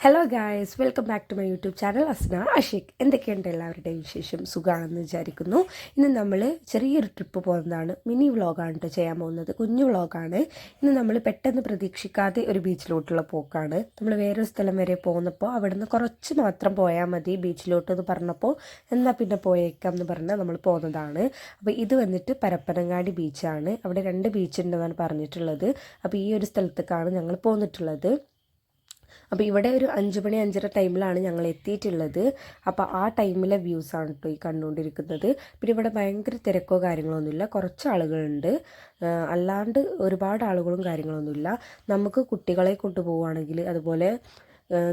Hello guys welcome back to my YouTube channel Asna Ashiq എന്തൊക്കെയുണ്ട് എല്ലാവരുടെയും വിശേഷം? സുഖമാണെന്ന് വിചാരിക്കുന്നു. ഇന്ന് നമ്മൾ ചെറിയൊരു ട്രിപ്പ് പോകുന്നതാണ്. മിനി വ്ളോഗാണ് കേട്ടോ ചെയ്യാൻ പോകുന്നത്. കുഞ്ഞു വ്ളോഗാണ്. ഇന്ന് നമ്മൾ പെട്ടെന്ന് പ്രതീക്ഷിക്കാതെ ഒരു ബീച്ചിലോട്ടുള്ള പോക്കാണ്. നമ്മൾ വേറൊരു സ്ഥലം വരെ പോകുന്നപ്പോൾ അവിടുന്ന് കുറച്ച് മാത്രം പോയാൽ മതി ബീച്ചിലോട്ട് എന്ന് പറഞ്ഞപ്പോൾ എന്നാൽ പിന്നെ പോയേക്കാം എന്ന് പറഞ്ഞാൽ നമ്മൾ പോകുന്നതാണ്. അപ്പോൾ ഇത് വന്നിട്ട് പരപ്പനങ്ങാടി ബീച്ചാണ്. അവിടെ രണ്ട് ബീച്ചുണ്ടെന്നാണ് പറഞ്ഞിട്ടുള്ളത്. അപ്പോൾ ഈ ഒരു സ്ഥലത്തേക്കാണ് ഞങ്ങൾ പോന്നിട്ടുള്ളത്. അപ്പോൾ ഇവിടെ ഒരു അഞ്ച് മണി അഞ്ചര ടൈമിലാണ് ഞങ്ങൾ എത്തിയിട്ടുള്ളത്. അപ്പോൾ ആ ടൈമിലെ ആണ് കേട്ടോ ഈ കണ്ടുകൊണ്ടിരിക്കുന്നത് പിന്നെ ഇവിടെ ഭയങ്കര തിരക്കോ കാര്യങ്ങളൊന്നുമില്ല. കുറച്ച് ആളുകളുണ്ട്. അല്ലാണ്ട് ഒരുപാട് ആളുകളും കാര്യങ്ങളൊന്നുമില്ല. നമുക്ക് കുട്ടികളെ കൊണ്ടുപോവുകയാണെങ്കിൽ അതുപോലെ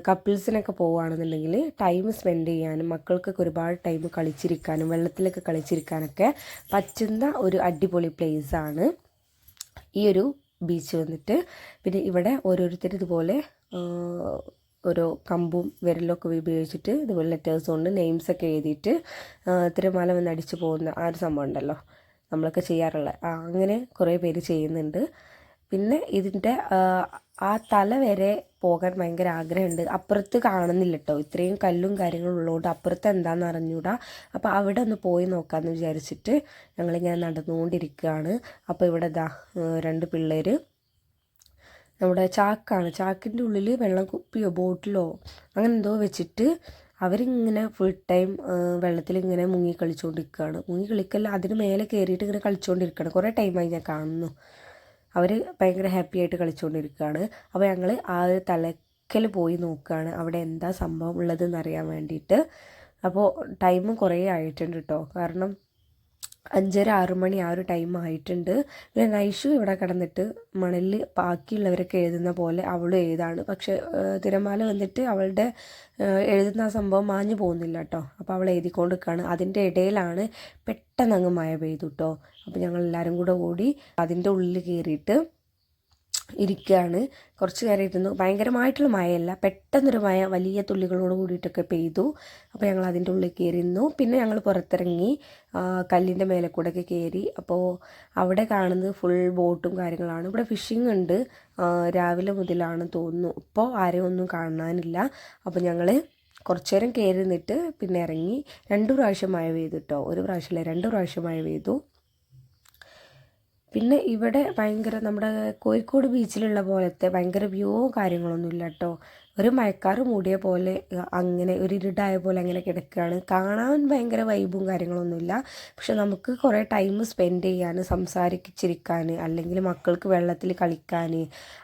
കപ്പിൾസിനൊക്കെ പോവുകയാണെന്നുണ്ടെങ്കിൽ ടൈം സ്പെൻഡ് ചെയ്യാനും മക്കൾക്കൊക്കെ ഒരുപാട് ടൈം കളിച്ചിരിക്കാനും വെള്ളത്തിലൊക്കെ കളിച്ചിരിക്കാനൊക്കെ പറ്റുന്ന ഒരു അടിപൊളി പ്ലേസാണ് ഈ ഒരു ബീച്ച് വന്നിട്ട്. പിന്നെ ഇവിടെ ഓരോരുത്തർ ഇതുപോലെ ഓരോ കമ്പും വിരലൊക്കെ ഉപയോഗിച്ചിട്ട് ഇതുപോലെ ലെറ്റേഴ്സ് കൊണ്ട് നെയിംസൊക്കെ എഴുതിയിട്ട് തിരമാല വന്ന് അടിച്ചു പോകുന്ന ആ ഒരു സംഭവം ഉണ്ടല്ലോ. നമ്മളൊക്കെ ചെയ്യാറുള്ള. അങ്ങനെ കുറേ പേര് ചെയ്യുന്നുണ്ട്. പിന്നെ ഇതിന്റെ ആ തല വരെ പോകാൻ ഭയങ്കര ആഗ്രഹമുണ്ട്. അപ്പുറത്ത് കാണുന്നില്ല കേട്ടോ ഇത്രയും കല്ലും കാര്യങ്ങളും ഉള്ളതുകൊണ്ട് അപ്പുറത്ത് എന്താണെന്ന് അറിഞ്ഞൂടാ. അപ്പോൾ അവിടെ ഒന്ന് പോയി നോക്കാമെന്ന് വിചാരിച്ചിട്ട് ഞങ്ങളിങ്ങനെ നടന്നുകൊണ്ടിരിക്കുകയാണ്. അപ്പോൾ ഇവിടെ ദാ രണ്ട് പിള്ളേർ നമ്മുടെ ചാക്കാണ്. ചാക്കിന്റെ ഉള്ളിൽ വെള്ളം കുപ്പിയോ ബോട്ടിലോ അങ്ങനെ എന്തോ വെച്ചിട്ട് അവരിങ്ങനെ ഫുൾ ടൈം വെള്ളത്തിൽ ഇങ്ങനെ മുങ്ങി കളിച്ചുകൊണ്ടിരിക്കുകയാണ് മുങ്ങി കളിക്കല്ല അതിന് മേലെ കയറിയിട്ട് ഇങ്ങനെ കളിച്ചുകൊണ്ടിരിക്കുകയാണ് കുറേ ടൈമായി ഞാൻ കാണുന്നു. അവർ ഭയങ്കര ഹാപ്പി ആയിട്ട് കളിച്ചുകൊണ്ടിരിക്കുകയാണ് അപ്പോൾ ഞങ്ങൾ ആ ഒരു തലക്കൽ പോയി നോക്കുകയാണ്. അവിടെ എന്താ സംഭവം ഉള്ളതെന്ന് അറിയാൻ വേണ്ടിയിട്ട്. അപ്പോൾ ടൈമും കുറേ ആയിട്ടുണ്ട് കേട്ടോ കാരണം അഞ്ചര ആറ് മണി ആ ഒരു ടൈം ആയിട്ടുണ്ട്. പിന്നെ നൈഷു ഇവിടെ കിടന്നിട്ട് മണലിൽ ബാക്കിയുള്ളവരൊക്കെ എഴുതുന്ന പോലെ അവളും എഴുതാണ്. പക്ഷെ തിരമാല വന്നിട്ട് അവളുടെ എഴുതുന്ന ആ സംഭവം മാഞ്ഞു പോകുന്നില്ല കേട്ടോ അപ്പോൾ അവൾ എഴുതിക്കൊണ്ട് നിൽക്കുകയാണ് അതിന്റെ ഇടയിലാണ് പെട്ടെന്ന് അങ്ങ് മഴ പെയ്തു കേട്ടോ അപ്പോൾ ഞങ്ങൾ എല്ലാവരും കൂടെ ഓടി അതിന്റെ ഉള്ളിൽ കയറിയിട്ട് ഇരിക്കുകയാണ്. കുറച്ച് നേരം ഇരുന്നു. ഭയങ്കരമായിട്ടുള്ള മഴയല്ല. പെട്ടെന്നൊരു മഴ വലിയ തുള്ളികളോട് കൂടിയിട്ടൊക്കെ പെയ്തു. അപ്പോൾ ഞങ്ങൾ അതിന്റെ ഉള്ളിൽ കയറിയിരുന്നു. പിന്നെ ഞങ്ങൾ പുറത്തിറങ്ങി കല്ലിന്റെ മേലെ കൂടെയൊക്കെ കയറി. അപ്പോൾ അവിടെ കാണുന്നത് ഫുൾ ബോട്ടും കാര്യങ്ങളാണ്. ഇവിടെ ഫിഷിംഗ് ഉണ്ട്. രാവിലെ മുതലാണ് തോന്നുന്നു. ഇപ്പോൾ ആരെയും ഒന്നും കാണാനില്ല. അപ്പോൾ ഞങ്ങൾ കുറച്ചു നേരം കയറി നിന്നിട്ട് പിന്നെ ഇറങ്ങി. രണ്ട് പ്രാവശ്യം മഴ പെയ്തു കേട്ടോ. ഒരു പ്രാവശ്യമല്ല രണ്ട് പ്രാവശ്യം മഴ പെയ്തു. പിന്നെ ഇവിടെ ഭയങ്കര നമ്മുടെ കോഴിക്കോട് ബീച്ചിലുള്ള പോലത്തെ ഭയങ്കര വ്യൂ കാര്യങ്ങളൊന്നും ഇല്ല കേട്ടോ ഒരു മഴക്കാറ് മൂടിയ പോലെ അങ്ങനെ ഒരു ഇരുടായ പോലെ അങ്ങനെ കിടക്കുകയാണ് കാണാൻ ഭയങ്കര വൈബും കാര്യങ്ങളൊന്നുമില്ല പക്ഷെ നമുക്ക് കുറേ ടൈം സ്പെൻഡ് ചെയ്യാൻ സംസാരിച്ചിരിക്കാൻ അല്ലെങ്കിൽ മക്കൾക്ക് വെള്ളത്തിൽ കളിക്കാൻ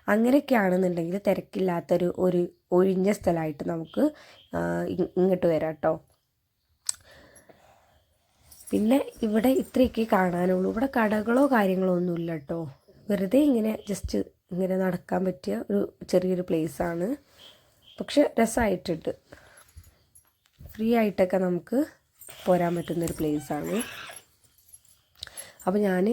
അങ്ങനെയൊക്കെയാണെന്നുണ്ടെങ്കിൽ തിരക്കില്ലാത്തൊരു ഒരു ഒഴിഞ്ഞ സ്ഥലമായിട്ട് നമുക്ക് ഇങ്ങോട്ട് വരാം കേട്ടോ പിന്നെ ഇവിടെ ഇത്രയൊക്കെ കാണാനുള്ളൂ. ഇവിടെ കടകളോ കാര്യങ്ങളോ ഒന്നുമില്ല കേട്ടോ വെറുതെ ഇങ്ങനെ ജസ്റ്റ് ഇങ്ങനെ നടക്കാൻ പറ്റിയ ഒരു ചെറിയൊരു ആണ്. പക്ഷെ രസമായിട്ടുണ്ട് ഫ്രീ ആയിട്ടൊക്കെ നമുക്ക് പോരാൻ പറ്റുന്നൊരു ആണ്. അപ്പോൾ ഞാൻ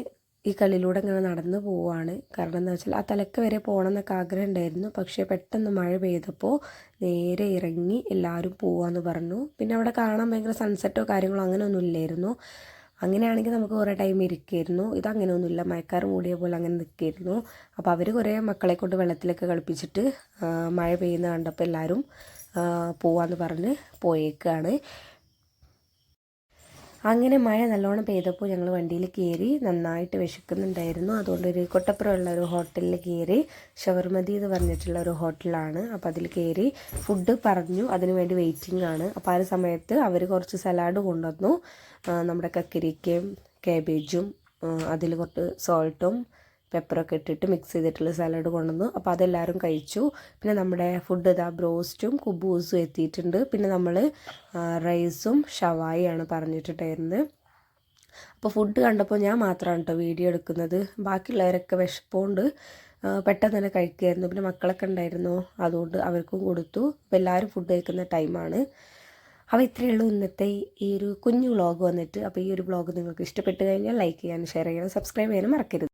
ഈ കല്ലിലൂടെ ഇങ്ങനെ നടന്നു പോവുകയാണ് കാരണം എന്താ വെച്ചാൽ ആ തലക്ക് വരെ പോകണം എന്നൊക്കെ ആഗ്രഹം ഉണ്ടായിരുന്നു. പക്ഷേ പെട്ടെന്ന് മഴ പെയ്തപ്പോൾ നേരെ ഇറങ്ങി എല്ലാവരും പോവാന്ന് പറഞ്ഞു. പിന്നെ അവിടെ കാണാൻ ഭയങ്കര സൺസെറ്റോ കാര്യങ്ങളോ അങ്ങനെ ഒന്നും ഇല്ലായിരുന്നു. അങ്ങനെയാണെങ്കിൽ നമുക്ക് കുറേ ടൈം ഇരിക്കുമായിരുന്നു ഇതങ്ങനെയൊന്നുമില്ല മയക്കാർ മൂടിയ പോലെ അങ്ങനെ നിൽക്കുമായിരുന്നു അപ്പോൾ അവർ കുറേ മക്കളെ കൊണ്ട് വെള്ളത്തിലൊക്കെ കളിപ്പിച്ചിട്ട് മഴ പെയ്യുന്ന കണ്ടപ്പോൾ എല്ലാവരും പോവാന്ന് പറഞ്ഞ് പോയേക്കാണ്. അങ്ങനെ മഴ നല്ലോണം പെയ്തപ്പോൾ ഞങ്ങൾ വണ്ടിയിൽ കയറി നന്നായിട്ട് വിശക്കുന്നുണ്ടായിരുന്നു. അതുകൊണ്ട് ഒരു കൊട്ടപ്പുറമുള്ള ഒരു ഹോട്ടലിൽ കയറി ഷവർമതി എന്ന് പറഞ്ഞിട്ടുള്ള ഒരു ഹോട്ടലാണ്. അപ്പോൾ അതിൽ കയറി ഫുഡ് പറഞ്ഞു. അതിനുവേണ്ടി വെയിറ്റിംഗ് ആണ്. അപ്പോൾ ആ സമയത്ത് അവർ കുറച്ച് സലാഡ് കൊണ്ടുവന്നു. നമ്മുടെ കക്കരിക്കയും കാബേജും അതിൽ കുറച്ച് സോൾട്ടും പെപ്പറൊക്കെ ഇട്ടിട്ട് മിക്സ് ചെയ്തിട്ടുള്ള സാലഡ് കൊണ്ടുവന്നു. അപ്പോൾ അതെല്ലാവരും കഴിച്ചു. പിന്നെ നമ്മുടെ ഫുഡ് ഇതാ ബ്രോസ്റ്റും കുബൂസും എത്തിയിട്ടുണ്ട്. പിന്നെ നമ്മൾ റൈസും ഷവായിയാണ് പറഞ്ഞിട്ടുണ്ടായിരുന്നത്. അപ്പോൾ ഫുഡ് കണ്ടപ്പോൾ ഞാൻ മാത്രമാണ് കേട്ടോ വീഡിയോ എടുക്കുന്നത്. ബാക്കിയുള്ളവരൊക്കെ വിഷപ്പോണ്ട് പെട്ടെന്ന് തന്നെ കഴിക്കുമായിരുന്നു പിന്നെ മക്കളൊക്കെ ഉണ്ടായിരുന്നു. അതുകൊണ്ട് അവർക്കും കൊടുത്തു. അപ്പോൾ എല്ലാവരും ഫുഡ് കഴിക്കുന്ന ടൈമാണ് അപ്പോൾ ഇത്രയേ ഉള്ളൂ ഇന്നത്തെ ഈ ഒരു കുഞ്ഞു വ്ളോഗ് വന്നിട്ട്. അപ്പോൾ ഈ ഒരു വ്ളോഗ് നിങ്ങൾക്ക് ഇഷ്ടപ്പെട്ട് കഴിഞ്ഞാൽ ലൈക്ക് ചെയ്യാനും ഷെയർ ചെയ്യാനും സബ്സ്ക്രൈബ് ചെയ്യാനും മറക്കരുത്.